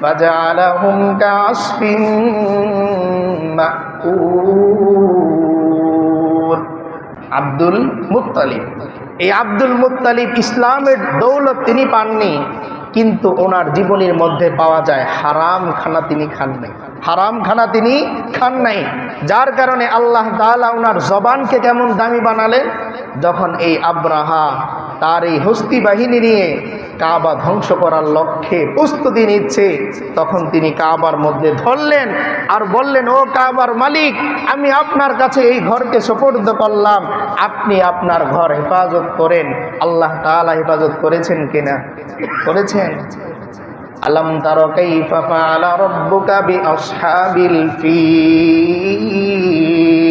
فجعلهم كعصف مأكول Abdul Muttalib এই Abdul Muttalib ইসলামের দৌলত তিনি পাননি কিন্তু ওনার জীবনের মধ্যে পাওয়া যায় হারাম খানা তিনি খান নাই হারাম খানা তিনি খান নাই যার কারণে আল্লাহ তাআলা ওনার জবানকে কেমন দামি বানালেন যখন এই আব্রাহা তার এই হস্তি বাহিনী নিয়ে কাবা ধ্বংস করার লক্ষ্যে প্রস্তুতি নিচ্ছে। তখন তিনি কাবার মধ্যে ধরলেন আর বললেন, ও কাবার মালিক, আমি আপনার কাছে এই ঘরকে সোপর্দ করলাম। আপনি আপনার ঘর হেফাজত করেন। আল্লাহ তাআলা হেফাজত করেছেন কিনা? করেছেন। আলম তার কাইফা ফাআলা রাব্বুকা বিআসহাবিল ফিল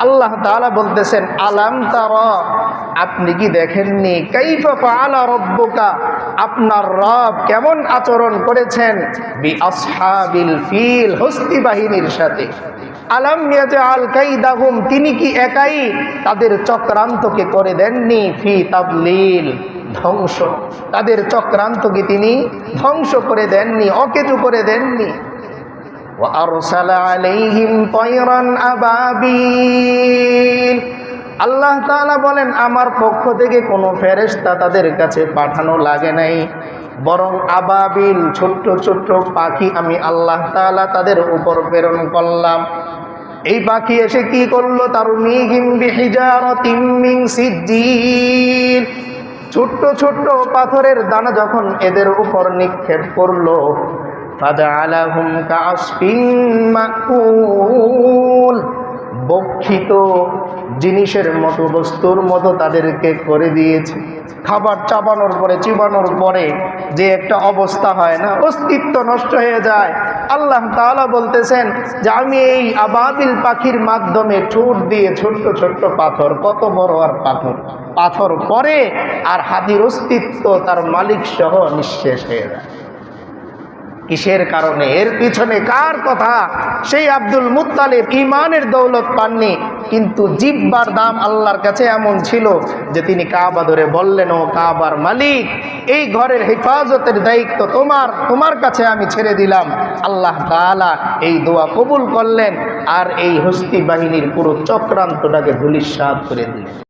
আল্লাহ তাআলা বলতেছেন, আলাম তারা, আপনি কি দেখেননি? কাইফা ফাআলা রব্বুকা, আপনার রব কেমন আচরণ করেছেন? বি আসহাবিল ফিল হস্তি বাহিনীর সাথে। আলাম ইয়াজআল কাইদাহুম, তিনি কি একাই তাদের চক্রান্তকে করে দেননি? ফি তাবলিল ধ্বংস। তাদের চক্রান্তকে তিনি ধ্বংস করে দেননি, অকেজু করে দেননি। وأرسل عليهم طيرا أبابيل আল্লাহ তাআলা বলেন আমার পক্ষ থেকে কোনো ফেরেশতা তাদের কাছে পাঠানো লাগে নাই বরং আবাবিল ছোট্ট ছোট্ট পাখি আমি আল্লাহ তাআলা তাদের উপর প্রেরণ করলাম এই পাখি এসে কি করলো তার মিহিম বিহিজারাতিম মিন সিজ্জিল ছোট্ট ছোট্ট পাথরের দানা যখন এদের উপর নিক্ষেপ করলো মাকুল। বক্ষিত জিনিসের মতো, বস্তুর মতো তাদেরকে করে দিয়েছে। খাবার চাবানোর পরে, চিবানোর পরে যে একটা অবস্থা হয় না, অস্তিত্ব নষ্ট হয়ে যায়। আল্লাহ তাআলা বলতেছেন যে, আমি এই আবাবিল পাখির মাধ্যমে ঠোঁট দিয়ে ছোট্ট ছোট্ট পাথর, কত বড় আর পাথর? পাথর পরে আর হাতির অস্তিত্ব তার মালিক সহ নিঃশেষ হয়ে যায়। কিসের কারণে? এর পিছনে কার কথা? সেই আব্দুল মুত্তালিব ইমানের দৌলত পাননি, কিন্তু জিব্বার দাম আল্লাহর কাছে এমন ছিল যে তিনি কাবা ধরে বললেন, ও কাবার মালিক, এই ঘরের হেফাজতের দায়িত্ব তোমার তোমার কাছে আমি ছেড়ে দিলাম। আল্লাহ তাআলা এই দোয়া কবুল করলেন আর এই হস্তি বাহিনীর পুরো চক্রান্তটাকে ধুলিস্বাদ করে দিলেন।